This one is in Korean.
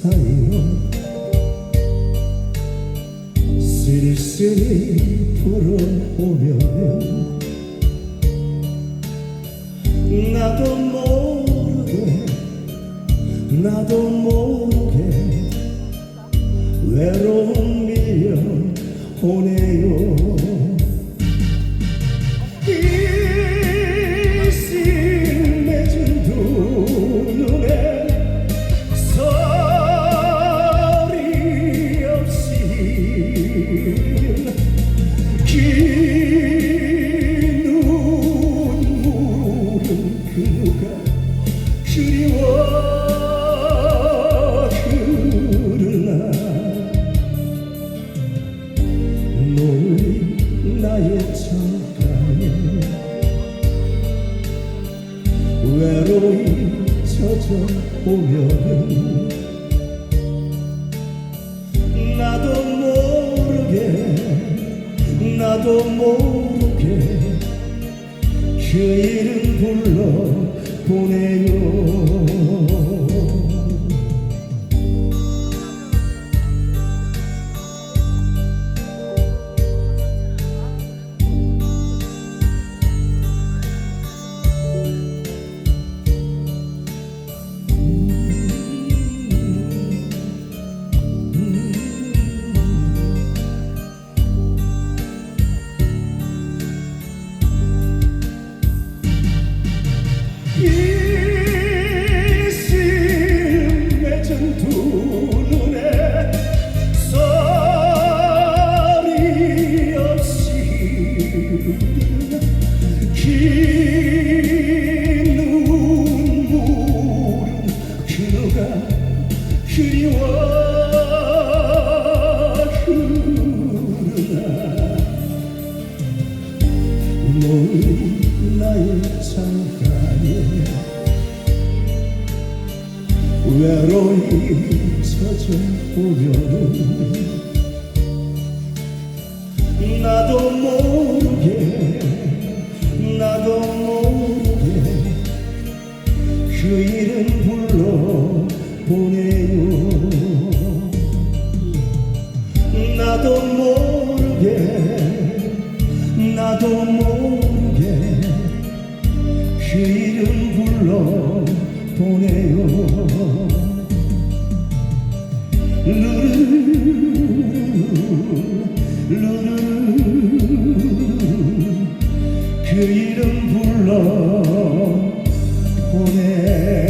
사이로 쓸쓸히 불어오면 나도 모르게 나도 모르게 외로움 밀려오네요. 외로이 젖어 오면은 나도 모르게 나도 모르게 그 이름 나의 창가에 외로이 오면은 나도 모르게 나도 모르게 그 이름 불러 보내요. 나도 모르게 그 이름 불러 보내.